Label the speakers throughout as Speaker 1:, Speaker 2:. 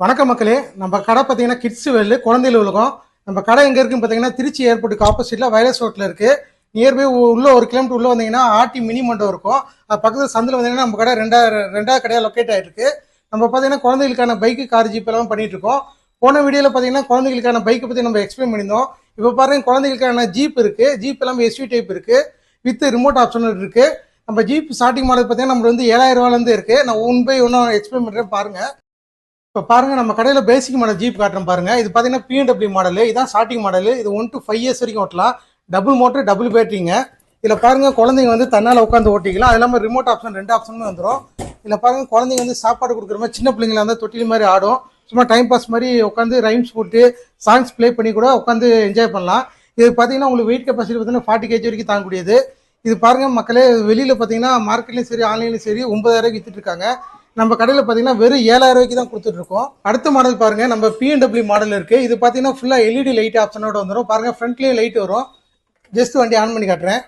Speaker 1: வணக்கம் மக்களே. நம்ம கடை பார்த்தீங்கன்னா கிட்ஸ் வெல் குழந்தைகள் உலகம். நம்ம கடை எங்கே இருக்குன்னு பார்த்தீங்கன்னா திருச்சி ஏர்போர்ட்டுக்கு ஆப்போசிட்டில் வயலஸ் ரோட்டில் இருக்குது நியர்பை உள்ள ஒரு கிலோமீட்டர் உள்ளே வந்தீங்கன்னா ஆர்டி மினி மண்டபம் இருக்கும். அது பக்கத்தில் சந்தில் வந்தீங்கன்னா நம்ம கடை ரெண்டா ரெண்டாவது கடையாக லொக்கேட் ஆகிருக்கு நம்ம பார்த்தீங்கன்னா குழந்தைகளுக்கான பைக்கு கார் ஜீப் எல்லாம் பண்ணிட்டு இருக்கோம். போன வீடியோவில் பார்த்தீங்கன்னா குழந்தைகளுக்கான பைக்கை பற்றி நம்ம எக்ஸ்பிளைன் பண்ணியிருந்தோம். இப்போ பாருங்க குழந்தைகளுக்கான ஜீப் இருக்குது ஜீப் எல்லாமே எஸ்வி டைப் இருக்குது வித் ரிமோட் ஆப்ஷன் இருக்குது நம்ம ஜீப் ஸ்டார்டிங் மாடல் பார்த்தீங்கன்னா நம்மளுக்கு வந்து ஏழாயிரம் ரூபாலேருந்து இருக்குது நான் ஒன் பை ஒன்றும் எக்ஸ்பிளைன் பண்ணுறேன் பாருங்கள் இப்போ பாருங்க நம்ம கடையில் பேசிக் மாடல் ஜீப் காட்டுறோம் பாருங்க. இது பார்த்தீங்கன்னா பிஎன்டபிள்யூ மாடல் இதான் ஸ்டார்டிங் மாடல் இது ஒன் டு ஃபைவ் இயர்ஸ் வரைக்கும் ஓட்டலாம். டபுள் மோட்டர் டபுள் பேட்டரிங்க இதில் பாருங்க குழந்தைங்க வந்து தன்னால் உட்காந்து ஓட்டிக்கலாம். அது இல்லாமல் ரிமோட் ஆப்ஷன் ரெண்டு ஆப்ஷனுமே வந்துடும் இதில் பாருங்க குழந்தைங்க வந்து சாப்பாடு கொடுக்குற மாதிரி சின்ன பிள்ளைங்களா இருந்தால் தொட்டில் மாதிரி ஆடும். சும்மா டைம் பாஸ் மாதிரி உட்காந்து ரைம்ஸ் போட்டு சாங்ஸ் ப்ளே பண்ணி கூட உட்காந்து என்ஜாய் பண்ணலாம். இது பார்த்தீங்கன்னா உங்களுக்கு வெயிட் கெப்பாசிட்டி பார்த்தீங்கன்னா ஃபார்ட்டி கேஜி வரைக்கும் தாங்கக்கூடியது. இது பாருங்க மக்களே வெளியில் பார்த்தீங்கன்னா மார்க்கெட்லையும் சரி ஆன்லைன்லையும் சரி ஒன்பதாயிரம் வித்துட்டு இருக்காங்க. நம்ம கடையில் பார்த்தீங்கன்னா வெறும் ஏழாயிரம் ரூபாய்க்கு தான் கொடுத்துட்ருக்கோம் அடுத்த மாடல் பாருங்க. நம்ம பிஎன்டபிள்யூ மாடல் இருக்குது இது பார்த்தீங்கன்னா ஃபுல்லாக எல்இடி லைட் ஆப்ஷனோட வந்துடும் பாருங்கள் ஃப்ரண்ட்லேயும் லைட் வரும். ஜஸ்ட் வண்டி ஆன் பண்ணி காட்டுறேன்.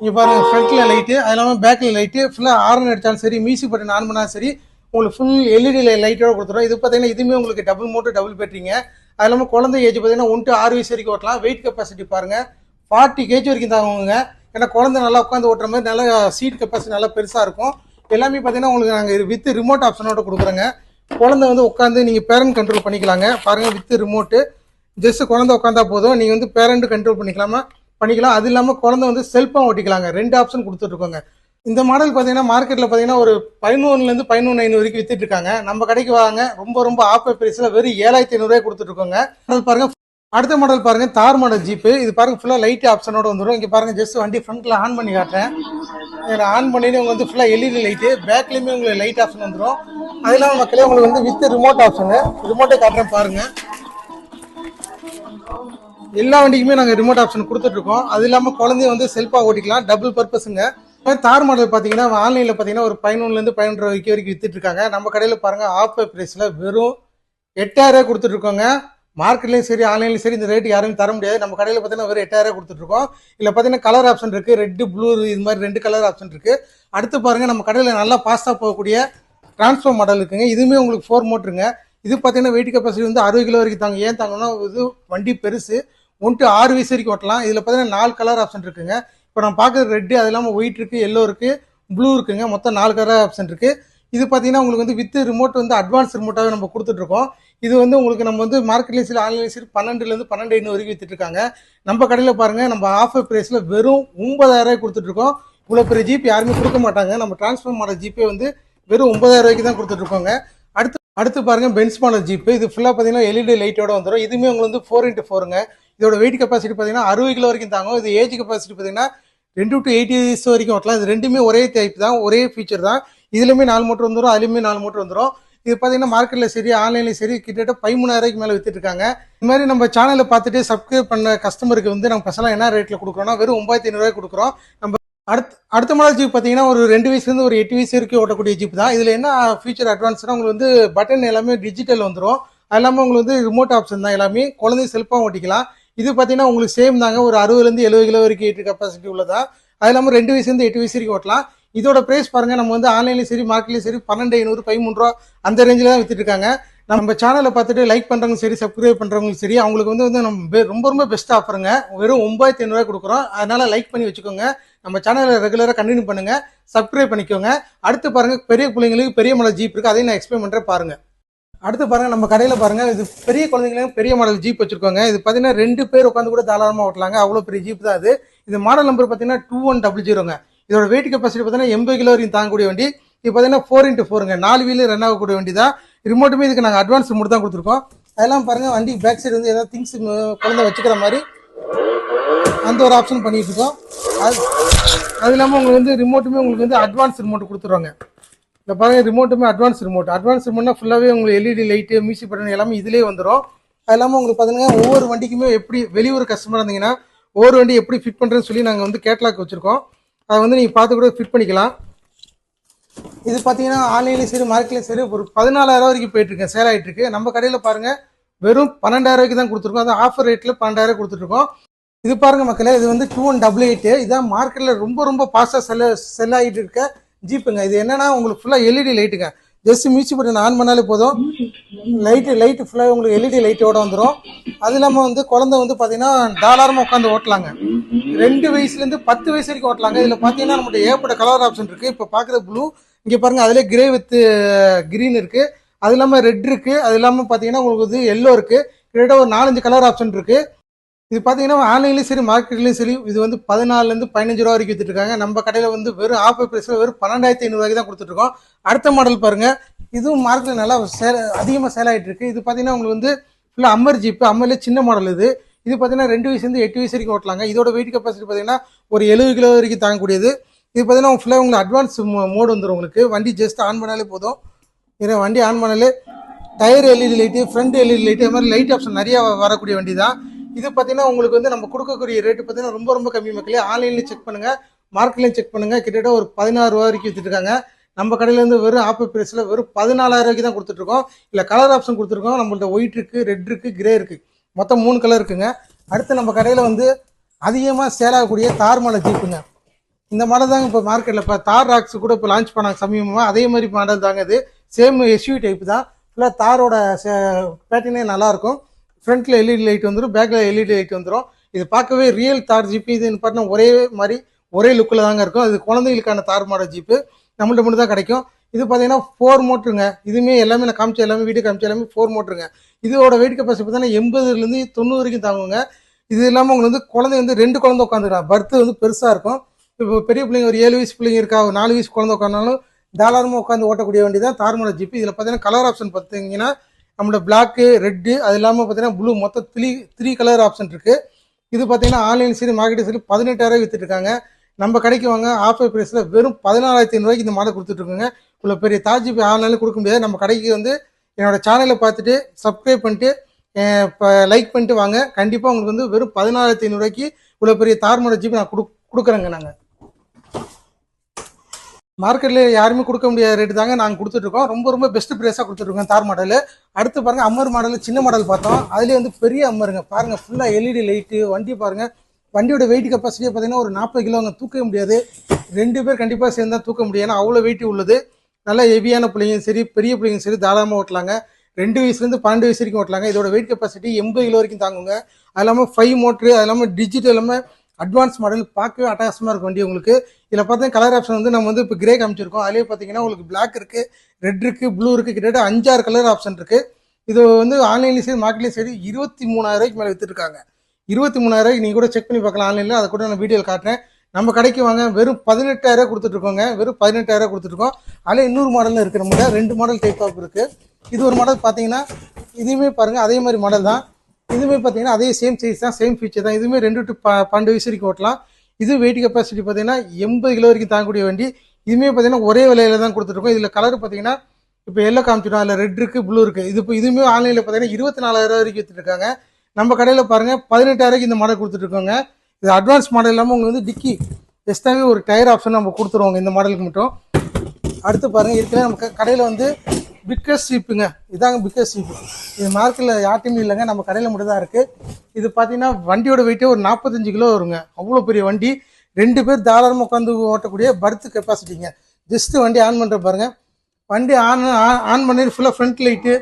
Speaker 1: இங்கே பாருங்கள் ஃப்ரண்ட்டில் லைட்டு அது இல்லாமல் பேக்கில் லைட்டு ஃபுல்லாக ஆர்ன் அடித்தாலும் சரி மியூசிக் பட்டன் ஆன் பண்ணாலும் சரி உங்களுக்கு ஃபுல் எல்இடி லைட்டோட கொடுத்துரும். இது பார்த்தீங்கன்னா இதுவுமே உங்களுக்கு டபுள் மோட்டர் டபுள் பேட்டரிங்க அது இல்லாமல் குழந்தை ஏஜ் பார்த்தீங்கன்னா ஒன் டு ஆறு வயசு வரைக்கும் ஓட்டலாம். வெயிட் கெப்பாசிட்டி பாருங்கள் ஃபார்ட்டி கேஜி வரைக்கும் தாங்குவாங்க ஏன்னா குழந்தை நல்லா உட்காந்து ஓட்டுற மாதிரி நல்லா சீட் கெப்பாசிட்டி நல்லா பெருசாக இருக்கும். எல்லாமே பார்த்தீங்கன்னா உங்களுக்கு நாங்கள் வித் ரிமோட் ஆப்ஷனோட கொடுக்குறோங்க. குழந்தை வந்து உட்காந்து நீங்கள் பேரண்ட் கண்ட்ரோல் பண்ணிக்கலாங்க. பாருங்கள் வித் ரிமோட்டு ஜஸ்ட் குழந்தை உட்காந்தா போதும். நீங்கள் வந்து பேரண்ட் கண்ட்ரோல் பண்ணிக்கலாமா? பண்ணிக்கலாம். அது இல்லாமல் குழந்தை வந்து செல்ஃபாக ஓட்டிக்கலாங்க. ரெண்டு ஆப்ஷன் கொடுத்துட்ருக்கோங்க. இந்த மாடல் பார்த்தீங்கன்னா மார்க்கெட்டில் பார்த்தீங்கன்னா ஒரு பதினொன்றுலேருந்து பதினொன்று ஐநூறு வரைக்கும் வித்துட்டு இருக்காங்க நம்ம கடைக்கு வாங்க. ரொம்ப ரொம்ப ஆஃபர் பிரைஸில் வெறும் ஏழாயிரத்தி ஐநூறுரூவா கொடுத்துட்ருக்கோங்க. அது பாருங்கள் அடுத்த மாடல் பாருங்க தார் மாடல் ஜீப்பு இது பாருங்க ஃபுல்லாக லைட் ஆப்ஷனோட வந்துடும் இங்கே பாருங்க ஜஸ்ட் வண்டி ஃப்ரண்ட்ல ஆன் பண்ணி காட்டுறேன். இதில் ஆன் பண்ணி உங்களுக்கு வந்து ஃபுல்லாக எல்இடி லைட்டு பேக்லேயுமே உங்களுக்கு லைட் ஆப்ஷன் வந்துடும் அது இல்லாமல் மக்களே உங்களுக்கு வந்து வித் ரிமோட் ஆப்ஷனு ரிமோட்டை காட்டுறேன் பாருங்க. எல்லா வண்டிக்குமே நாங்கள் ரிமோட் ஆப்ஷன் கொடுத்துட்ருக்கோம் அது இல்லாமல் குழந்தைய வந்து செல்ஃபாக ஓட்டிக்கலாம். டபுள் பர்பஸுங்க தார் மாடல் பார்த்தீங்கன்னா ஆன்லைனில் பார்த்தீங்கன்னா ஒரு பதினொன்றுலேருந்து பதினொன்று வரைக்கும் வரைக்கும் வித்துட்ருக்காங்க நம்ம கடையில் பாருங்கள் ஆஃபர் ப்ரைஸில் வெறும் எட்டாயிரம் கொடுத்துட்ருக்கோங்க மார்க்கெட்லேயும் சரி ஆன்லைன்லையும் சரி இந்த ரேட் யாரும் தர முடியாது. நம்ம கடையில் பார்த்தீங்கன்னா வெறும் எட்டாயிரம் கொடுத்துட்ருக்கோம். இல்லை பார்த்தீங்கன்னா கலர் ஆப்ஷன் இருக்குது ரெட்டு ப்ளூ இது மாதிரி ரெண்டு கலர் ஆப்ஷன் இருக்குது அடுத்து பாருங்கள் நம்ம கடையில் நல்லா பாஸ்டாக போகக்கூடிய டிரான்ஸ்ஃபார் மாடல் இருக்குங்க. இதுவுமே உங்களுக்கு ஃபோர் மோட்டருங்க இது பார்த்தீங்கன்னா வெயிட் கெப்பாசிட்டி வந்து அறுபது கிலோ வரைக்கும் தாங்க. ஏன் தாங்கன்னா இது வண்டி பெருசு. ஒன் டு ஆறு வயசு வரைக்கும் ஓட்டலாம். இதில் பார்த்தீங்கன்னா நாலு கலர் ஆப்ஷன் இருக்குங்க. இப்போ நான் பார்க்குறது ரெட்டு அது இல்லாமல் ஒயிட் இருக்குது எல்லோ இருக்குது ப்ளூ இருக்குங்க. மொத்தம் நாலு கலர் ஆப்ஷன் இருக்குது இது பார்த்தீங்கன்னா உங்களுக்கு வந்து வித் ரிமோட் வந்து அட்வான்ஸ் ரிமோட்டாகவே நம்ம கொடுத்துட்ருக்கோம். இது வந்து உங்களுக்கு நம்ம வந்து மார்க்கெட்லேயும் சரி ஆன்லைன்லேயும் சரி பன்னெண்டுலேருந்து பன்னெண்டு ஐநூறு வரைக்கும் வித்துட்டு நம்ம கடையில் பாருங்கள் நம்ம ஆஃபர் ப்ரைஸில் வெறும் ஒன்பதாயிரரூவாய் கொடுத்துட்ருக்கோம். இவ்வளோ பெரிய ஜிபி யாருமே கொடுக்க மாட்டாங்க. நம்ம டிரான்ஸ்ஃபர் மாடல் ஜிபே வந்து வெறும் ஒன்பதாயிரம் ரூபாய்க்கு தான் கொடுத்துட்ருக்கோங்க. அடுத்து அடுத்து பாருங்கள் பென்ஸ் மாடல் ஜீப்பு இது ஃபுல்லாக பார்த்தீங்கன்னா எல்இடி லைட்டோட வந்துடும் இதுவுமே உங்களுக்கு வந்து ஃபோர் இன்ட்டு ஃபோருங்க இதோட வெயிட் கெப்பாசிட்டி பார்த்தீங்கன்னா அறுபது கிலோ வரைக்கும் தாங்கும். இது ஏஜ் கெப்பாசிட்டி பார்த்தீங்கன்னா ரெண்டு டு எயிட்டி இயர்ஸ் வரைக்கும் ஓட்டலாம். இது ரெண்டுமே ஒரே டைப் தான். ஒரே ஃபீச்சர் தான். இதுலையுமே நாலு மோட்டர் வந்துடும் அதுலேயுமே நாலு மோட்டர் வந்துடும் இது பார்த்தீங்கன்னா மார்க்கெட்டில் சரி ஆன்லைன்லையும் சரி கிட்டத்தட்ட பதிமூணாயிரம் மேலே வித்துட்டுருக்காங்க இது மாதிரி நம்ம சேனலை பார்த்துட்டு சப்ஸ்கிரைப் பண்ண கஸ்டமருக்கு வந்து நம்ம பசங்க என்ன ரேட்டில் கொடுக்குறோம்னா வெறும் ஒன்பதாயிரத்தி ஐநூறுரூவா கொடுக்குறோம். நம்ம அடுத்த அடுத்த மாடல் ஜீப் பார்த்தீங்கன்னா ஒரு ரெண்டு வயசுலேருந்து ஒரு எட்டு வயசு வரைக்கும் ஓட்டக்கூடிய ஜீப் தான். இதில் என்ன ஃபியூச்சர் அட்வான்ஸ்னா உங்களுக்கு வந்து பட்டன் எல்லாமே டிஜிட்டல் வந்துடும் அது இல்லாமல் உங்களுக்கு வந்து ரிமோட் ஆப்ஷன் தான் எல்லாமே. குழந்தை செல்ஃபாக ஓட்டிக்கலாம். இது பார்த்தீங்கன்னா உங்களுக்கு சேம் தாங்க. ஒரு அறுபதுலேருந்து எழுபது கிலோ வரைக்கும் ஏற்று கெப்பாசிட்டி உள்ளதா. அது இல்லாமல் ரெண்டு வயசுலேருந்து எட்டு வயசு வரைக்கும் ஓட்டலாம். இதோட ப்ரைஸ் பாருங்க நம்ம வந்து ஆன்லைன்லையும் சரி மார்க்கெட்லையும் சரி பன்னெண்டு ஐநூறு பதிமூன்று ரூபா அந்த ரேஞ்சில் தான் வித்துட்டு இருக்காங்க. நம்ம சேனலை பார்த்துட்டு லைக் பண்ணுறவங்க சரி சப்ஸ்கிரைப் பண்ணுறவங்களும் சரி அவங்களுக்கு வந்து வந்து நம்ம பெ- ரொம்ப ரொம்ப பெஸ்ட் ஆஃபருங்க வெறும் ஒம்பாயிரத்தி ஐநூறுரூவா கொடுக்குறோம். அதனால லைக் பண்ணி வச்சுக்கோங்க. நம்ம சேனலை ரெகுலராக கண்டினியூ பண்ணுங்க. சப்ஸ்கிரைப் பண்ணிக்கோங்க. அடுத்து பாருங்க பெரிய பிள்ளைங்களுக்கு பெரிய மாடல் ஜீப் இருக்கு. அதையும் நான் எக்ஸ்பிளைன் பண்ணுறேன் பாருங்க. அடுத்து பாருங்க நம்ம கடையில் பாருங்க இது பெரிய குழந்தைங்களுக்கு பெரிய மாடல் ஜீப் வச்சிருக்கோங்க. இது பார்த்தீங்கன்னா ரெண்டு பேர் உட்காந்து கூட தாராளமாக ஓட்டலாங்க. அவ்வளோ பெரிய ஜீப் தான் அது. இது மாடல் நம்பர் பார்த்தீங்கன்னா டூ ஒன் டபுள் ஜீரோங்க இதோட வெயிட் கெப்பாசிட்டி பார்த்தீங்கன்னா எண்பது கிலோ வரைக்கும் தாங்கக்கூடிய வண்டி. இது பார்த்தீங்கன்னா ஃபோர் இன்ட்டு ஃபோருங்க நாலு வீலு ரன் ஆகக்கூடிய வண்டி தான் ரிமோட்டுமே இதுக்கு நாங்கள் அட்வான்ஸ் ரிமோட் தான் கொடுத்துருக்கோம். அதெல்லாம் பாருங்கள் வண்டி பேக் சைடு வந்து ஏதாவது திங்ஸ் குழந்தை வச்சுக்கிற மாதிரி அந்த ஒரு ஆப்ஷன் பண்ணிகிட்டு இருக்கோம். அது அது இல்லாமல் உங்களுக்கு வந்து ரிமோட்டுமே உங்களுக்கு வந்து அட்வான்ஸ் ரிமோட் கொடுத்துருவாங்க இந்த பாருங்கள் ரிமோட்டுமே அட்வான்ஸ் ரிமோட் அட்வான்ஸ் ரிமோட்னா ஃபுல்லாகவே உங்களுக்கு எல்இடி லைட்டு மியூசிக் பட்டன் எல்லாமே இதிலே வந்துடும் அது இல்லாமல் உங்களுக்கு பார்த்தீங்கன்னா ஒவ்வொரு வண்டிக்குமே எப்படி வெளியூர் கஸ்டமர் இருந்தீங்கன்னா ஒவ்வொரு வண்டி எப்படி ஃபிட் பண்ணுறேன்னு சொல்லி நாங்கள் வந்து கேட்லாக் வச்சுருக்கோம். அதை வந்து நீங்கள் பார்த்து கூட ஃபிட் பண்ணிக்கலாம். இது பார்த்தீங்கன்னா ஆன்லைன்லேயும் சரி மார்க்கெட்லையும் சரி ஒரு பதினாலாயிரம் வரைக்கும் போயிட்டுருக்கேன் சேல் ஆகிட்டுருக்கு நம்ம கடையில் பாருங்கள் வெறும் பன்னெண்டாயிரம் ரூபாய்க்கு தான் கொடுத்துருக்கோம். அது ஆஃபர் ரேட்டில் பன்னெண்டாயிரம் கொடுத்துட்ருக்கோம் இது பாருங்கள் மக்களே இது வந்து டூ ஒன் டபுள் எயிட்டு இதான் மார்க்கெட்டில் ரொம்ப ரொம்ப ஃபாஸ்ட்டாக செல் செல் ஆகிட்டு இருக்க ஜீப்புங்க இது என்னென்னா உங்களுக்கு ஃபுல்லாக எல்இடி லைட்டுங்க ஜஸ்ட் மியூச்சி பட்டன் ஆன் பண்ணாலே போதும். லைட்டு லைட்டு ஃபுல்லாக உங்களுக்கு எல்இடி லைட்டோட வந்துடும் அது இல்லாமல் வந்து குழந்தை வந்து பார்த்தீங்கன்னா தாராளமாக உட்காந்து ஓட்டலாங்க. ரெண்டு வயசுலேருந்து பத்து வயசு வரைக்கும் ஓட்டலாங்க. இதில் பார்த்தீங்கன்னா நம்மளுடைய ஏகப்பட்ட கலர் ஆப்ஷன் இருக்குது இப்போ பார்க்குற ப்ளூ இங்கே பாருங்கள் அதிலே கிரே வித் க்ரீன் இருக்குது அது இல்லாமல் ரெட் இருக்குது அது இல்லாமல் பார்த்தீங்கன்னா உங்களுக்கு வந்து எல்லோ இருக்குது கிட்டத்தட்ட ஒரு நாலஞ்சு கலர் ஆப்ஷன் இருக்குது இது பார்த்தீங்கன்னா ஆன்லைன்லேயும் சரி மார்க்கெட்லேயும் சரி இது வந்து பதினாலுலேருந்து பதினஞ்சு ரூபா வரைக்கும் வித்துட்ருக்காங்க நம்ம கடையில் வந்து வெறும் ஆஃபர் ப்ரைஸில் வெறும் பன்னெண்டாயிரத்தி ஐநூறுவாய்க்கு தான் கொடுத்துட்ருக்கோம் அடுத்த மாடல் பாருங்கள் இதுவும் மார்க்கெட்டில் நல்லா சேல் அதிகமாக சேல் ஆகிட்டு இருக்கு. இது பார்த்தீங்கன்னா உங்களுக்கு வந்து ஃபுல்லாக அம்மர் ஜீப்பு அம்மர்லேயே சின்ன மாடல் இது. இது பார்த்தீங்கன்னா ரெண்டு வயசுலேருந்து எட்டு வயசு வரைக்கும் ஓட்டலாங்க. இதோட வெயிட் கெப்பாசிட்டி பார்த்தீங்கன்னா ஒரு எழுபது கிலோ வரைக்கும் தாங்கக்கூடியது. இது பார்த்தீங்கன்னா ஃபுல்லாக உங்களுக்கு அட்வான்ஸ் மோடு வந்துடும் உங்களுக்கு. வண்டி ஜஸ்ட் ஆன் பண்ணாலே போதும். இதை வண்டி ஆன் பண்ணாலே tyre LED light front LED light அது மாதிரி லைட் ஆப்ஷன் நிறையா வரக்கூடிய வண்டி தான் இது பார்த்தீங்கன்னா உங்களுக்கு வந்து நம்ம கொடுக்கக்கூடிய ரேட்டு பார்த்தீங்கன்னா ரொம்ப ரொம்ப கம்மி மக்களே. ஆன்லைன்லேயும் செக் பண்ணுங்கள் மார்க்கெட்லையும் செக் பண்ணுங்கள் கிட்டத்தட்ட ஒரு பதினாறு ரூபா வரைக்கும் வித்துட்ருக்காங்க நம்ம கடையிலேருந்து வெறும் ஆப்பர் ப்ரைஸில் வெறும் பதினாலாயிரம் ரூபாய்க்கு தான் கொடுத்துட்ருக்கோம் இல்லை கலர் ஆப்ஷன் கொடுத்துருக்கோம். நம்மள்ட்ட ஒயிட் இருக்குது ரெட் இருக்குது கிரே இருக்குது மொத்தம் மூணு கலர் இருக்குங்க. அடுத்து நம்ம கடையில் வந்து அதிகமாக சேல் ஆகக்கூடிய தார் மாடல் ஜீப்புங்க. இந்த மாடல் தாங்க இப்போ மார்க்கெட்டில் இப்போ தார் ராக்ஸ் கூட இப்போ லான்ச் பண்ணாங்க. சமீபமாக அதே மாதிரி மாடல் தாங்க இது. சேம் எஸ்யூ டைப் தான். ஃபுல்லாக தாரோட பேட்டர்னே நல்லாயிருக்கும் ஃப்ரண்ட்டில் எல்இடி லைட் வந்துடும் பேக்கில் எல்இடி லைட் வந்துடும் இது பார்க்கவே ரியல் தார் ஜீப்பு இதுன்னு பார்த்தீங்கன்னா ஒரே மாதிரி ஒரே லுக்கில் தாங்க இருக்கும். அது குழந்தைகளுக்கான தார் மாடல் ஜீப்பு. நம்மள்ட்ட மட்டும் தான் கிடைக்கும். இது பார்த்தீங்கன்னா ஃபோர் மோட்ருங்க இதுவுமே எல்லாமே நான் காமிச்ச எல்லாமே வீடியோ காமிச்ச எல்லாமே ஃபோர் மோட்டருங்க இதோட வெயிட் கெப்பாசிட்டி பார்த்தீங்கன்னா எண்பதுலேருந்து தொண்ணூறு வரைக்கும் தாங்குங்க. இது இல்லாமல் உங்களுக்கு வந்து குழந்தை வந்து ரெண்டு குழந்தை உட்காந்துக்கலாம் பர்த்து வந்து பெருசாக இருக்கும். இப்போ பெரிய பிள்ளைங்க ஒரு ஏழு வயசு பிள்ளைங்க இருக்கா ஒரு நாலு வயசு குழந்தை உட்காந்தாலும் தாராளமாக உட்காந்து ஓட்டக்கூடிய வண்டி தான் தார்மலை ஜிப்பு இதில் பார்த்தீங்கன்னா கலர் ஆப்ஷன் பார்த்தீங்கன்னா நம்மளோட பிளாக்கு ரெட்டு அது இல்லாமல் பார்த்தீங்கன்னா ப்ளூ மொத்தம் த்ரீ த்ரீ கலர் ஆப்ஷன் இருக்குது இது பார்த்தீங்கன்னா ஆன்லைன் சரி மார்க்கெட் சரி பதினெட்டாயிரம் வித்துட்டு இருக்காங்க. நம்ம கடைக்கு வாங்க ஆஃபர் ப்ரைஸில் வெறும் பதினாலாயிரத்தி ஐநூறுவாய்க்கு இந்த மாடல் கொடுத்துட்ருக்கோங்க. இவ்வளோ பெரிய தாஜிபி ஆன்லைனில் கொடுக்க முடியாது. நம்ம கடைக்கு வந்து என்னோடய சேனலை பார்த்துட்டு சப்ஸ்கிரைப் பண்ணிட்டு இப்போ லைக் பண்ணிட்டு வாங்க. கண்டிப்பாக உங்களுக்கு வந்து வெறும் பதினாலாயிரத்தி ஐநூறுவாய்க்கு இவ்வளோ பெரிய தார்மட ஜிபி நான் கொடு கொடுக்குறேங்க நாங்கள் மார்க்கெட்டில் யாருமே கொடுக்க முடியாத ரேட்டு தாங்க நாங்கள் கொடுத்துட்ருக்கோம். ரொம்ப ரொம்ப பெஸ்ட் ப்ரைஸாக கொடுத்துட்ருக்கோம் தார் மாடல். அடுத்து பாருங்கள் அம்மர் மாடல் சின்ன மாடல் பார்த்தோம். அதுலேயே வந்து பெரிய அம்மருங்க. பாருங்கள் ஃபுல்லாக எல்இடி லைட்டு வண்டி பாருங்கள் வண்டியோட வெயிட் கெப்பாசிட்டியே பார்த்தீங்கன்னா ஒரு நாற்பது கிலோ அங்கே தூக்க முடியாது. ரெண்டு பேர் கண்டிப்பாக சேர்ந்து தான் தூக்க முடியும். ஏன்னா அவ்வளோ வெயிட் உள்ளது. நல்லா ஹெவியான பிள்ளைங்களும் சரி பெரிய பிள்ளைங்களும் சரி தாராளமாக ஓட்டலாங்க. ரெண்டு வயசுலேருந்து பன்னெண்டு வயசு வரைக்கும் ஓட்டலாங்க. இதோட வெயிட் கெப்பாசிட்டி எண்பது கிலோ வரைக்கும் தாங்குங்க. அது இல்லாமல் ஃபைவ் மோட்ரு அது இல்லாமல் டிஜிட்டல் இல்லாமல் அட்வான்ஸ் மாடல் பார்க்கவே அட்டகாசமாக இருக்கும் வண்டி உங்களுக்கு. இதில் பார்த்தீங்கன்னா கலர் ஆப்ஷன் வந்து நம்ம வந்து இப்போ கிரே காமிச்சிருக்கோம். அதிலே பார்த்தீங்கன்னா உங்களுக்கு பிளாக் இருக்குது ரெட் இருக்குது ப்ளூ இருக்குது கிட்டத்தட்ட அஞ்சாறு கலர் ஆப்ஷன் இருக்குது இது வந்து ஆன்லைன்லேயும் சரி மார்க்கெட்லேயும் சரி இருபத்தி மூணாயிரம் ரூபாய்க்கு மேலே விற்றுருக்காங்க இருபத்தி மூணாயிரம் நீங்கள் கூட செக் பண்ணி பார்க்கலாம். ஆன்லைனில் அதை கூட நான் வீடியோ காட்டுறேன். நம்ம கடைக்கு வாங்க வெறும் பதினெட்டாயிரம் கொடுத்துட்ருக்கோங்க. வெறும் பதினெட்டாயிரம் கொடுத்துட்ருக்கோம். அதில் இன்னொரு மாடலில் இருக்கிற நம்மகிட்ட. ரெண்டு மாடல் டைப் ஆஃப் இருக்குது இது ஒரு மாடல் பார்த்தீங்கன்னா இதுவுமே பாருங்கள் அதே மாதிரி மாடல் தான். இதுவுமே பார்த்தீங்கன்னா அதே சேம் சைஸ் தான் சேம் ஃபீச்சர் தான். இதுவுமே ரெண்டு டு பன்னெண்டு வயசு வரைக்கும் ஓட்டலாம். இது வெயிட் கெப்பாசிட்டி பார்த்தீங்கன்னா எண்பது கிலோ வரைக்கும் தாங்கக்கூடிய வண்டி. இதுவுமே பார்த்தீங்கன்னா ஒரே விலையில தான் கொடுத்துருக்கோம் இதில் கலர் பார்த்தீங்கன்னா இப்போ எல்லோ காமிச்சிடும் அதில் ரெட் இருக்குது ப்ளூ இருக்குது இது இப்போ இதுவுமே ஆன்லைனில் பார்த்தீங்கன்னா இருபத்தி நாலாயிரம் வரைக்கும் வித்துருக்காங்க நம்ம கடையில் பாருங்கள் பதினெட்டாயிரம் இந்த மாடல் கொடுத்துட்ருக்கோங்க இது அட்வான்ஸ் மாடல் இல்லாமல் உங்களுக்கு வந்து டிக்கி எக்ஸ்ட்ராவே ஒரு டயர் ஆப்ஷன் நம்ம கொடுத்துருவோங்க இந்த மாடலுக்கு மட்டும். அடுத்து பாருங்கள் ஏற்கனவே நமக்கு கடையில் வந்து பிக்கஸ்ட் சீப்புங்க இதாங்க பிக்கஸ்ட் சீப்பு இது மார்க்கெட்டில் யார்ட்டையுமே இல்லைங்க நம்ம கடையில் மட்டும் தான் இருக்குது இது பார்த்தீங்கன்னா வண்டியோட வெயிட்டே ஒரு நாற்பத்தஞ்சு கிலோ வருங்க. அவ்வளோ பெரிய வண்டி. ரெண்டு பேர் தாராளமாக உட்காந்து ஓட்டக்கூடிய பர்த் கெப்பாசிட்டிங்க ஜஸ்ட்டு வண்டி ஆன் பண்ணுற பாருங்கள் வண்டி ஆன் ஆன் பண்ணி ஃபுல்லாக ஃப்ரண்ட் லைட்டு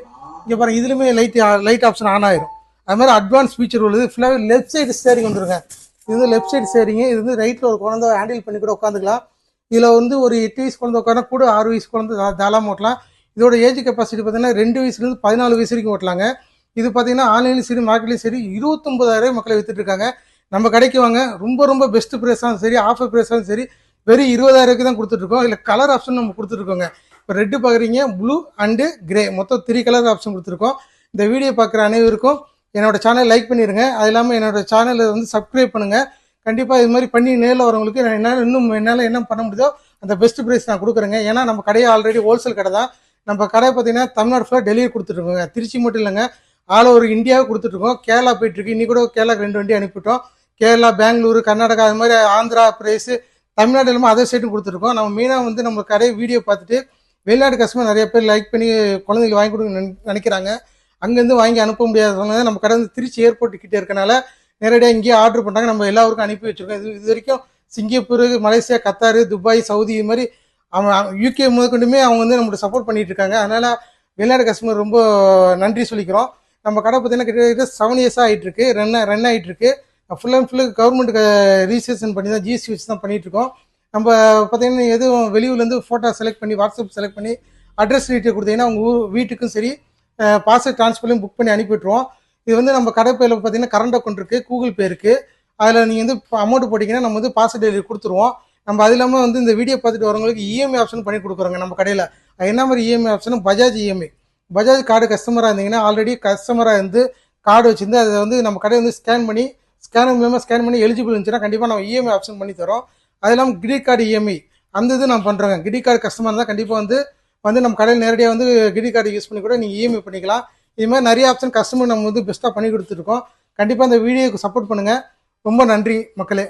Speaker 1: இங்கே பாருங்கள் இதுலையுமே லைட் லைட் ஆப்ஷன் ஆன் ஆயிரும். அது மாதிரி அட்வான்ஸ் ஃபீச்சர் உள்ளது. ஃபுல்லாகவே லெஃப்ட் சைடு ஸ்டேரிங் வந்துருங்க. இது வந்து லெஃப்ட் சைடு ஸ்டேரிங் இது வந்து ரைட்டில் ஒரு குழந்தை ஹேண்டில் பண்ணி கூட உட்காந்துக்கலாம். இதில் வந்து ஒரு எட்டு வயசு குழந்தை உட்காந்தா கூட ஆறு வயசு குழந்தை தாலாம் தாராளமாக ஓட்டலாம். இதோட ஏஜ் கெப்பாசிட்டி பார்த்தீங்கன்னா ரெண்டு வயசுலேருந்து பதினாலு வயசு வரைக்கும் ஓட்டலாங்க. இது பார்த்தீங்கன்னா ஆன்லைன்லையும் சரி மார்க்கெட்லையும் சரி இருபத்தொம்பதாயிரம் மக்களை வித்துட்ருக்காங்க நம்ம கடைக்கு வாங்க ரொம்ப ரொம்ப பெஸ்ட் ப்ரைஸாகவும் சரி ஆஃபர் ப்ரைஸாகவும் சரி வெறும் இருபதாயிரத்துக்கு தான் கொடுத்துட்ருக்கோம் இல்லை கலர் ஆப்ஷன் நம்ம கொடுத்துருக்கோங்க இப்போ ரெட்டு பார்க்குறீங்க ப்ளூ அண்டு கிரே மொத்தம் த்ரீ கலர் ஆப்ஷன் கொடுத்துருக்கோம். இந்த வீடியோ பார்க்குற அனைவருக்கும் என்னோடய சேனல் லைக் பண்ணிடுங்க அது இல்லாமல் என்னோட சேனலை வந்து சப்ஸ்கிரைப் பண்ணுங்கள் கண்டிப்பாக இது மாதிரி பண்ணி நேரில் வரவங்களுக்கு நான் என்னால் இன்னும் என்னால் என்ன பண்ண முடியுதோ அந்த பெஸ்ட் ப்ரைஸ் நான் கொடுக்குறேங்க. ஏன்னா நம்ம கடையை ஆல்ரெடி ஹோல்சேல் கடை தான். நம்ம கடை பார்த்தீங்கன்னா தமிழ்நாடு ஃபுல்லாக டெலிவரி கொடுத்துட்ருக்கோங்க திருச்சி மட்டும் இல்லைங்க. ஆல் ஓவர் இந்தியாவை கொடுத்துட்ருக்கோம் கேரளா போயிட்டுருக்கு இன்றைக்கி கூட கேரளாக்கு ரெண்டு வண்டி அனுப்பிவிட்டோம். கேரளா பெங்களூரு கர்நாடகா அது மாதிரி ஆந்திரா பிரதேஷ் தமிழ்நாடு இல்லாமல் அதர் ஸ்டேட்டும் கொடுத்துருக்கோம் நம்ம மெயினாக வந்து நம்ம கடையை வீடியோ பார்த்துட்டு வெளிநாடு கஸ்டமர் நிறைய பேர் லைக் பண்ணி குழந்தைங்களுக்கு வாங்கி கொடுக்க நினைக்கிறாங்க. அங்கேருந்து வாங்கி அனுப்ப முடியாதவங்க நம்ம கடை வந்து திருச்சி ஏர்போர்ட் கிட்டே இருக்கனால நேரடியாக இங்கேயே ஆர்டர் பண்ணுறாங்க நம்ம எல்லாருக்கும் அனுப்பி வச்சுருக்கோம். இது இது வரைக்கும் Singapore Malaysia Qatar Dubai Saudi இது மாதிரி அவன் யூகே முதற்கொண்டுமே அவங்க வந்து நம்மளுக்கு சப்போர்ட் பண்ணிட்டு இருக்காங்க. அதனால் வெளிநாடு கஸ்டமர் ரொம்ப நன்றி சொல்லிக்கிறோம். நம்ம கடை பார்த்தீங்கன்னா கிட்டத்தட்ட செவன் இயர்ஸாக ஆகிட்டு இருக்கு. ரன் ரன் ஆகிட்டு இருக்கு. ஃபுல் அண்ட் ஃபுல்லு கவர்மெண்ட்டுக்கு ரிஜிஸ்ட்ரேஷன் பண்ணி தான் ஜிஎஸ்டி வச்சு தான் பண்ணிகிட்ருக்கோம் இருக்கோம். நம்ம பார்த்தீங்கன்னா எதுவும் வெளியூர்லேருந்து ஃபோட்டோ செலக்ட் பண்ணி வாட்ஸ்அப் செலக்ட் பண்ணி அட்ரஸ் டீட்டெயில் கொடுத்தீங்கன்னா உங்கள் ஊர் வீட்டுக்கும் சரி பார்சல் டிரான்ஸ்ஃபர்லையும் புக் பண்ணி அனுப்பி விட்டுருவோம் இது வந்து நம்ம கடை பேரில் பார்த்தீங்கன்னா கரண்ட் அக்கௌண்ட் இருக்குது கூகுள் பே இருக்குது அதில் நீங்கள் வந்து அமௌண்ட் போட்டிங்கன்னா நம்ம வந்து பார்சல் டெலிவரி கொடுத்துருவோம். நம்ம அது இல்லாமல் வந்து இந்த வீடியோ பார்த்துட்டு வரவங்களுக்கு இஎம்ஐ ஆப்ஷன் பண்ணி கொடுக்குறோங்க நம்ம கடையில். அது என்ன மாதிரி EMI option Bajaj EMI Bajaj card கஸ்டமராக இருந்தீங்கன்னா ஆல்ரெடி கஸ்டமராக இருந்து கார்டு வச்சுருந்து அதை வந்து நம்ம கடையை வந்து ஸ்கேன் பண்ணி ஸ்கேன் மூலமாக ஸ்கேன் பண்ணி எலிஜிபிள் இருந்துச்சுன்னா கண்டிப்பாக நம்ம இஎம்ஐ ஆப்ஷன் பண்ணி தரோம். அது இல்லாமல் கிரெடிட் கார்டு இஎம்ஐ அந்த இது நான் பண்ணுறோங்க கிரெடிட் கார்டு கஸ்டமர் தான் கண்டிப்பாக வந்து வந்து நம்ம கடையில் நேரடியாக வந்து கிரெடிட் கார்டு யூஸ் பண்ணி கூட நீங்கள் இஎம்ஐ பண்ணிக்கலாம். இது மாதிரி நிறைய ஆப்ஷன் கஸ்டமர் நம்ம வந்து பெஸ்ட்டாக பண்ணி கொடுத்துருக்கோம் கண்டிப்பாக இந்த வீடியோக்கு சப்போர்ட் பண்ணுங்கள் ரொம்ப நன்றி மக்களே.